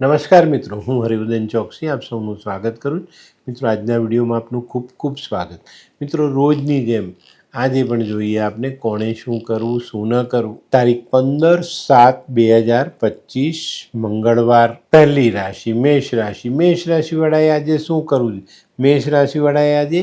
નમસ્કાર મિત્રો, હું હરિવર્ધન ચોકસી, આપ સૌનું સ્વાગત કરું છું. મિત્રો, આજના વિડીયોમાં આપનું ખૂબ ખૂબ સ્વાગત. મિત્રો, રોજની જેમ આજે પણ જોઈએ આપને કોણે શું કરવું, શું ન કરવું. તારીખ પંદર સાત બે હજાર પચીસ, મંગળવાર. પહેલી રાશિ, મેષ રાશિ. મેષ રાશિવાળાએ આજે શું કરવું મેષ રાશિવાળાએ આજે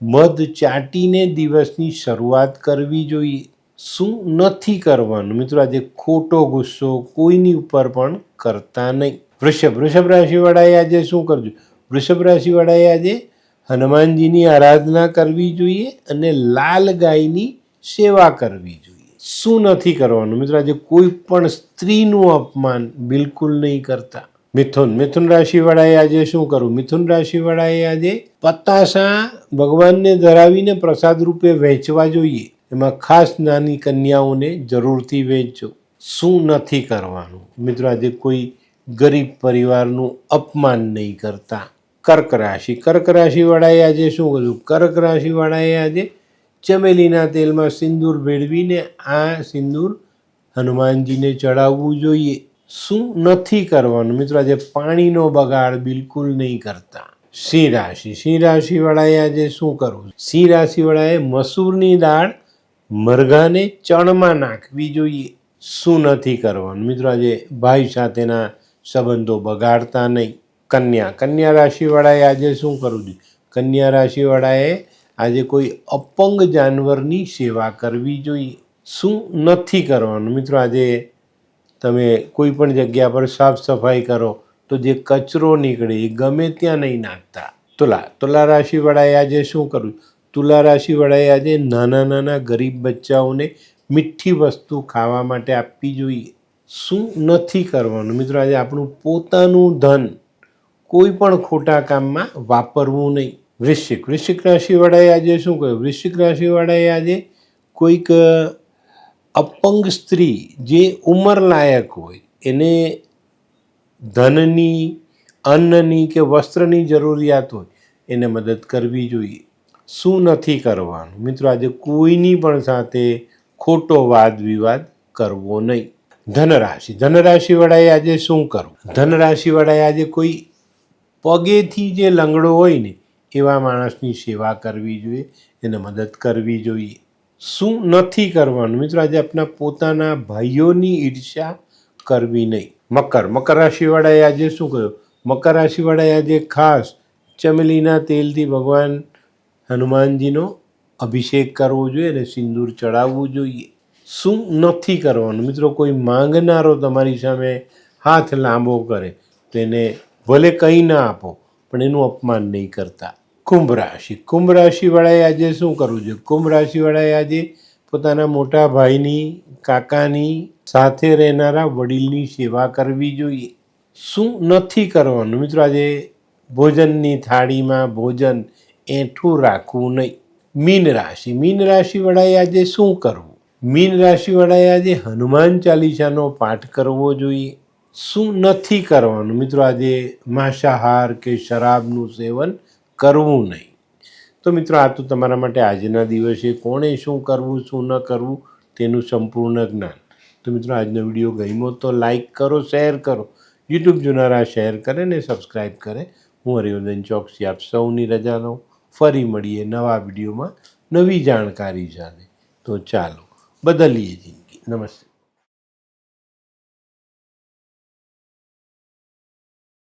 મધ ચાટીને દિવસની શરૂઆત કરવી જોઈએ. શું નથી કરવાનું? મિત્રો, આજે ખોટો ગુસ્સો કોઈની ઉપર પણ કરતા નહીં. વૃષભ વૃષભ રાશિવાળાએ આજે શું કરજો? વૃષભ રાશિવાળાએ આજે હનુમાનજીની આરાધના કરવી જોઈએ અને લાલ ગાયની સેવા કરવી જોઈએ. શું નથી કરવાનું? મિત્રો, આજે કોઈ પણ સ્ત્રીનું અપમાન બિલકુલ નહીં કરતા. મિથુન મિથુન રાશિવાળાએ આજે શું કરવું? મિથુન રાશિવાળાએ આજે પતાસા ભગવાનને ધરાવીને પ્રસાદ રૂપે વહેંચવા જોઈએ. એમાં ખાસ નાની કન્યાઓને જરૂરથી વેચજો શું નથી કરવાનું? મિત્રો, આજે કોઈ ગરીબ પરિવારનું અપમાન નહીં કરતા. કર્ક રાશિ. કર્ક રાશિવાળાએ આજે શું કર્યું? કર્ક રાશિવાળાએ આજે ચમેલીના તેલમાં સિંદૂર ભેળવીને આ સિંદૂર હનુમાનજીને ચડાવવું જોઈએ. શું નથી કરવાનું? મિત્રો, આજે પાણીનો બગાડ બિલકુલ નહીં કરતા. સિંહ રાશિ. સિંહ રાશિવાળાએ આજે શું કરવું? સિંહ રાશિવાળાએ મસૂરની દાળ મરઘાને ચણમાં નાખવી જોઈએ. શું નથી કરવાનું? મિત્રો, આજે ભાઈ સાથેના સંબંધો બગાડતા નહીં. કન્યા. કન્યા રાશિવાળાએ આજે શું કરવું જોઈએ? કન્યા રાશિવાળાએ આજે કોઈ અપંગ જાનવરની સેવા કરવી જોઈએ. શું નથી કરવાનું? મિત્રો, આજે તમે કોઈ પણ જગ્યા પર સાફ સફાઈ કરો તો જે કચરો નીકળે એ ગમે ત્યાં નહીં નાખતા. તુલા. તુલા રાશિવાળાએ આજે શું કરવું તુલા રાશિવાળાએ આજે નાના નાના ગરીબ બચ્ચાઓને મીઠી વસ્તુ ખાવા માટે આપવી જોઈએ. શું નથી કરવાનું? મિત્રો, આજે આપણું પોતાનું ધન કોઈ પણ ખોટા કામમાં વાપરવું નહીં. વૃશ્ચિક વૃશ્ચિક રાશિવાળાએ આજે શું કહ્યું? વૃશ્ચિક રાશિવાળાએ આજે કોઈક અપંગ સ્ત્રી જે ઉંમરલાયક હોય, એને ધનની, અન્નની કે વસ્ત્રની જરૂરિયાત હોય, એને મદદ કરવી જોઈએ. શું નથી કરવાનું? મિત્રો, આજે કોઈની પણ સાથે ખોટો વાદ વિવાદ કરવો નહીં. ધનરાશિ. ધનરાશિવાળાએ આજે શું કરવું? ધનરાશિવાળાએ આજે કોઈ પગેથી જે લંગડો હોય ને, એવા માણસની સેવા કરવી જોઈએ, એને મદદ કરવી જોઈએ. શું નથી કરવાનું? મિત્રો, આજે આપણા પોતાના ભાઈઓની ઈર્ષ્યા કરવી નહીં. મકર. મકર રાશિવાળાએ આજે શું કર્યું? મકર રાશિવાળાએ આજે ખાસ ચમેલીના તેલથી ભગવાન હનુમાનજીનો અભિષેક કરવો જોઈએ અને સિંદૂર ચડાવવું જોઈએ. શું નથી કરવાનું? મિત્રો, કોઈ માંગનારો તમારી સામે હાથ લાંબો કરે, તો એને ભલે કંઈ ના આપો, પણ એનું અપમાન નહીં કરતા. કુંભ રાશિ. કુંભ રાશિવાળાએ આજે શું કરવું જોઈએ? કુંભ રાશિવાળાએ આજે પોતાના મોટા ભાઈની, કાકાની સાથે રહેનારા વડીલની સેવા કરવી જોઈએ. શું નથી કરવાનું? મિત્રો, આજે ભોજનની થાળીમાં ભોજન એઠું રાખવું નહીં. મીન રાશિ. મીન રાશિવાળાએ આજે શું કરવું? મીન રાશિવાળાએ આજે હનુમાન ચાલીસાનો પાઠ કરવો જોઈએ. શું નથી કરવાનું? મિત્રો, આજે માંસાહાર કે શરાબનું સેવન કરવું નહીં. તો મિત્રો, આ તો તમારા માટે આજના દિવસે કોણે શું કરવું, શું ન કરવું, તેનું સંપૂર્ણ જ્ઞાન. તો મિત્રો, આજનો વીડિયો ગમ્યો તો લાઈક કરો, શેર કરો. યુટ્યુબ જોનારા શેર કરે ને સબસ્ક્રાઈબ કરે. હું હરિવર્ધન ચોકસી, આપ સૌની રજા લઉં. ફરી મળીએ નવા વિડીયોમાં નવી જાણકારી સાથે તો ચાલો બદલીએ જિંદગી. નમસ્તે.